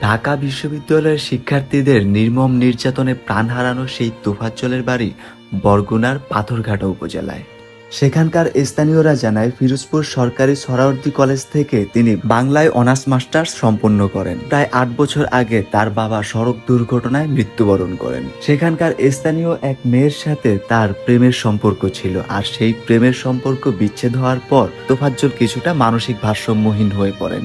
ঢাকা বিশ্ববিদ্যালয়ের শিক্ষার্থীদের নির্মম নির্যাতনে প্রাণ হারানো সেই তোফাজ্জলের বাড়ি বরগুনার পাথরঘাটা উপজেলায়। সেখানকার স্থানীয়রা জানায়, ফিরোজপুর সরকারি সরাওয়ার্দী কলেজ থেকে তিনি বাংলায় অনার্স মাস্টার্স সম্পন্ন করেন। প্রায় আট বছর আগে তার বাবা সড়ক দুর্ঘটনায় মৃত্যুবরণ করেন। সেখানকার স্থানীয় এক মেয়ের সাথে তার প্রেমের সম্পর্ক ছিল আর সেই প্রেমের সম্পর্ক বিচ্ছেদ হওয়ার পর তোফাজ্জল কিছুটা মানসিক ভারসাম্যহীন হয়ে পড়েন।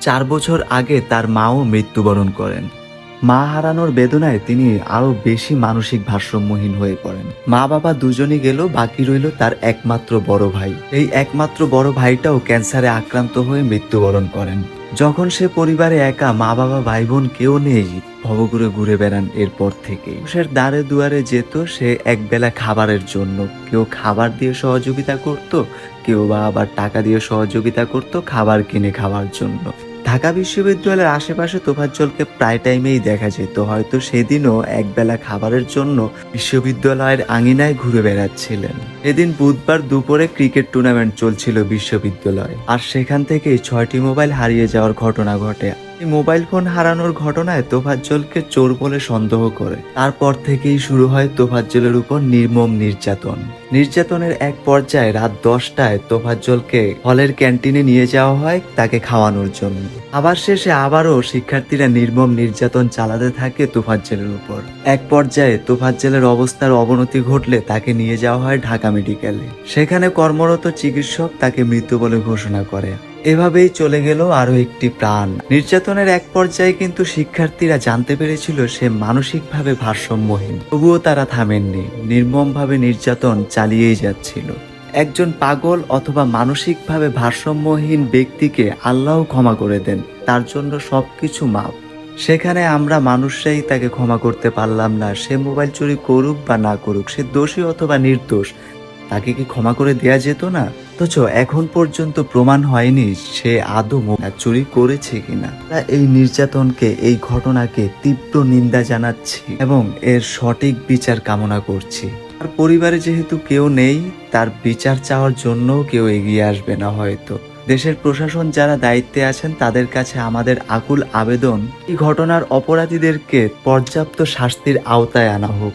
চার বছর আগে তার মাও মৃত্যুবরণ করেন। মা হারানোর বেদনায় তিনি আরও বেশি মানসিক ভারসাম্যহীন হয়ে পড়েন। মা বাবা দুজনই গেল, বাকি রইল তার একমাত্র বড় ভাই। এই একমাত্র বড় ভাইটাও ক্যান্সারে আক্রান্ত হয়ে মৃত্যুবরণ করেন। যখন সে পরিবারে একা মা বাবা ভাই বোন কেউ নেই, ভবঘুরে ঘুরে বেড়ান এরপর থেকে। সে দ্বারে দুয়ারে যেত, সে একবেলা খাবারের জন্য। কেউ খাবার দিয়ে সহযোগিতা করত, কেউ বা আবার টাকা দিয়ে সহযোগিতা করত খাবার কিনে খাওয়ার জন্য। ঢাকা বিশ্ববিদ্যালয়ের আশেপাশে তোফাজ্জলকে প্রায় টাইমেই দেখা যেত। হয়তো সেদিনও একবেলা খাবারের জন্য বিশ্ববিদ্যালয়ের আঙিনায় ঘুরে বেড়াচ্ছিলেন। এদিন বুধবার দুপুরে ক্রিকেট টুর্নামেন্ট চলছিল বিশ্ববিদ্যালয়ে। আর সেখান থেকেই ছয়টি মোবাইল হারিয়ে যাওয়ার ঘটনা ঘটে। মোবাইল ফোন হারানোর ঘটনায় তোফাজ্জলকে চোর বলে সন্দেহ করে। তারপর থেকেই শুরু হয় তোফাজ্জলের উপর নির্মম নির্যাতন। নির্যাতনের এক পর্যায়ে রাত দশটায় তোফাজ্জলকে হলের ক্যান্টিনে নিয়ে যাওয়া হয় তাকে খাওয়ানোর জন্য। আবার শেষে আবারও শিক্ষার্থীরা নির্মম নির্যাতন চালাতে থাকে তোফাজ্জলের উপর। এক পর্যায়ে তোফাজ্জলের অবস্থার অবনতি ঘটলে তাকে নিয়ে যাওয়া হয় ঢাকা মেডিকেলে। সেখানে কর্মরত চিকিৎসক তাকে মৃত বলে ঘোষণা করে। এভাবেই চলে গেল আরও একটি প্রাণ। নির্যাতনের এক পর্যায়ে কিন্তু শিক্ষার্থীরা জানতে পেরেছিল সে মানসিকভাবে ভারসাম্যহীন। তবুও তারা থামেননি। নির্মমভাবে নির্যাতন চালিয়েই যাচ্ছিল। একজন পাগল অথবা মানসিকভাবে ভারসাম্যহীন ব্যক্তিকে আল্লাহ ক্ষমা করে দেন। তার জন্য সবকিছু মাপ সেখানে আমরা মানুষরাই তাকে ক্ষমা করতে পারলাম না। সে মোবাইল চুরি করুক বা না করুক, সে দোষী অথবা নির্দোষ, তাকে কি ক্ষমা করে দেয়া যেত না? অথচ এখন পর্যন্ত প্রমাণ হয়নি সে আদৌ চুরি করেছে কিনা। আমরা এই নির্যাতনকে, এই ঘটনাকে তীব্র নিন্দা জানাচ্ছি এবং এর সঠিক বিচার কামনা করছি। তার পরিবারে যেহেতু কেউ নেই, তার বিচার চাওয়ার জন্য কেউ এগিয়ে আসবে না হয়তো। দেশের প্রশাসন যারা দায়িত্বে আছেন, তাদের কাছে আমাদের আকুল আবেদন, এই ঘটনার অপরাধীদেরকে পর্যাপ্ত শাস্তির আওতায় আনা হোক।